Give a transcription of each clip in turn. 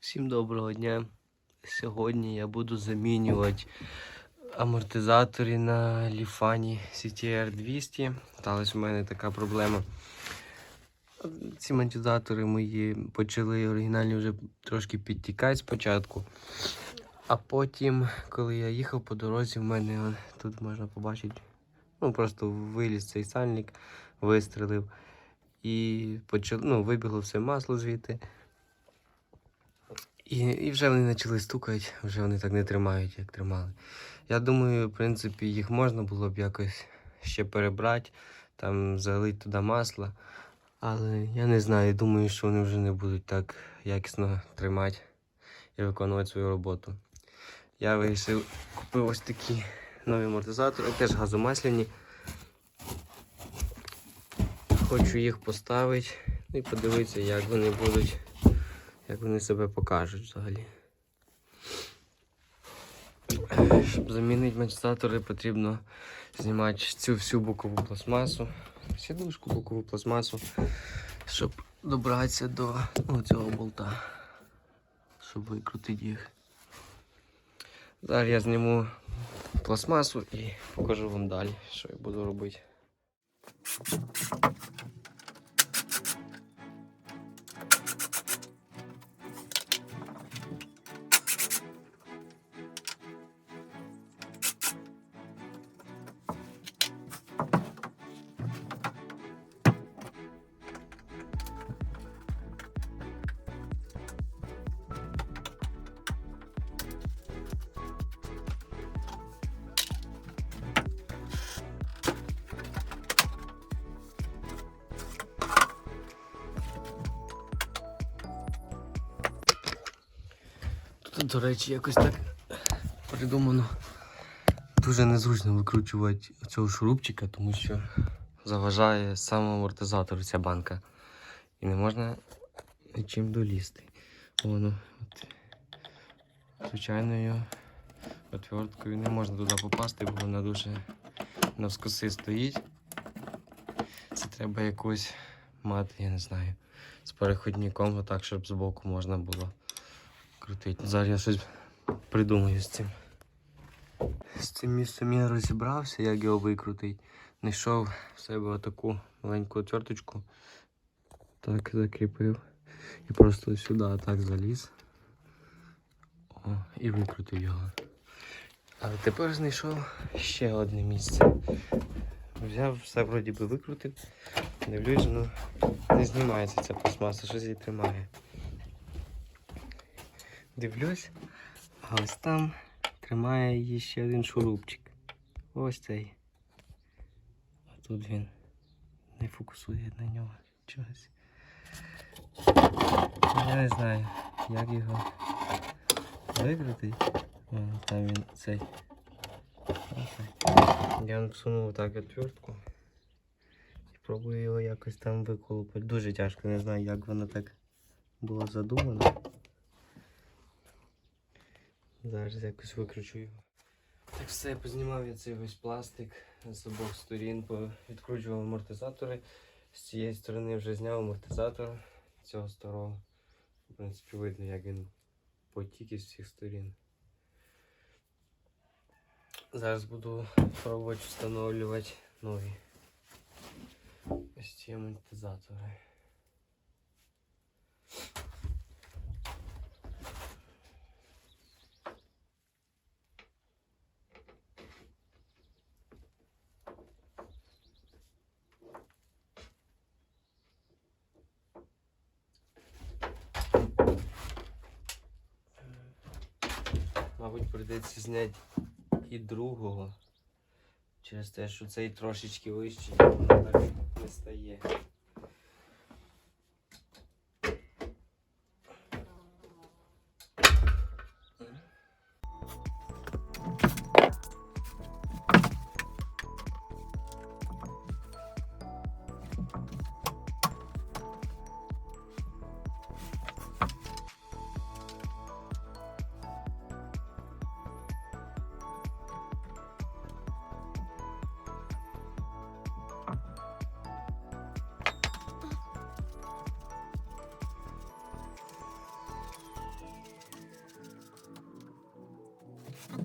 Всім доброго дня. Сьогодні я буду замінювати амортизатори на Ліфані CTR 200. Сталася в мене така проблема. Ці амортизатори мої почали оригінальні вже трошки підтікати спочатку. А потім, коли я їхав по дорозі, в мене тут можна побачити, ну просто виліз цей сальник, вистрелив. І почало, ну, вибігло все масло звідти. І, і вже вони почали стукати, вже вони так не тримають, як тримали. Я думаю, в принципі, їх можна було б якось ще перебрати, там залити туди масло. Але я не знаю, думаю, що вони вже не будуть так якісно тримати і виконувати свою роботу. Я вирішив купив ось такі нові амортизатори, теж газомасляні. Хочу їх поставити і подивитися, як вони будуть, як вони себе покажуть взагалі. Щоб замінити амортизатори, потрібно знімати цю всю бокову пластмасу, сідушку, бокову пластмасу, щоб добратися до цього болта, щоб викрутити їх. Зараз я зніму пластмасу і покажу вам далі, що я буду робити. До речі, якось так придумано. Дуже незручно викручувати цього шурупчика, тому що заважає сам амортизатор ця банка. І не можна нічим долізти. Воно, от, звичайною отверткою не можна туди попасти, бо вона дуже навскоси стоїть. Це треба якось мати, я не знаю, з переходником, отак, щоб збоку можна було крутити. Зараз я щось придумаю з цим. З цим місцем я розібрався, як його викрутити. Знайшов в себе отаку маленьку отверточку. Так закріпив. І просто сюди так заліз. О, і викрутив його. Але тепер знайшов ще одне місце. Взяв, все вроді би викрутив. Дивлюсь, ну не знімається ця пластмаса, щось її тримає. Дивлюсь, а ось там тримає її ще один шурупчик. Ось цей. А тут він не фокусує на нього чогось. Я не знаю, як його викрутити. Там він цей. Я всунув так отвертку. Пробую його якось там виколупати. Дуже тяжко, не знаю, як воно так було задумано. Зараз якось викручу його. Так все, познімав я цей весь пластик з обох сторін, відкручував амортизатори. З цієї сторони вже зняв амортизатор цього старого. В принципі, видно, як він потік із всіх сторін. Зараз буду пробувати встановлювати нові ось ці амортизатори. Мабуть, прийдеться зняти і другого. Через те, що цей трошечки вищий, воно так не стає. Так,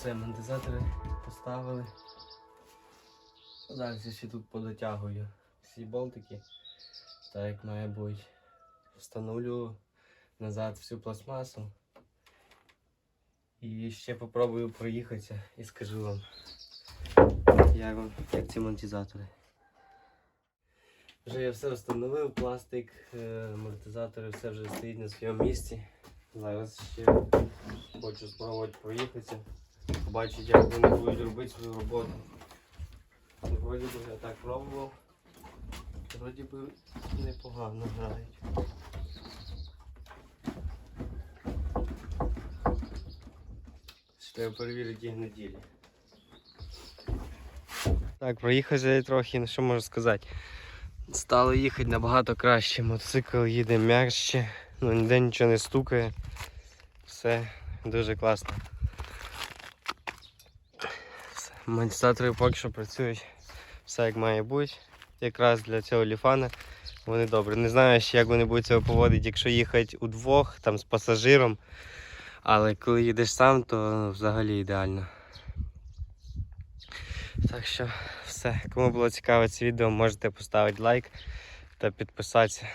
все, монетизатори поставили. Зараз я ще тут подотягую всі болтики, так як має бути. Встановлю назад всю пластмасу. І ще попробую проїхатися і скажу вам, як, вам, як ці монетизатори. Вже я все встановив, пластик, е, амортизатори, все вже стоїть на своєму місці. Зараз ще хочу спробувати проїхатися, побачити, як вони будуть робити свою роботу. Ну, Вроді би я так пробував. Вроді би непогано грають. Треба перевірити їх на ділі. Так, проїхався я трохи, ну що можу сказати. Стало їхати набагато краще. Мотоцикл їде м'якше, ну ніде нічого не стукає. Все дуже класно. Все. Поки що працюють все як має бути. Якраз для цього ліфана вони добре. Не знаю як вони будуть себе поводити, якщо їхати удвох, там з пасажиром. Але коли їдеш сам, то взагалі ідеально. Так що все. Кому було цікаве це відео, можете поставити лайк та підписатися.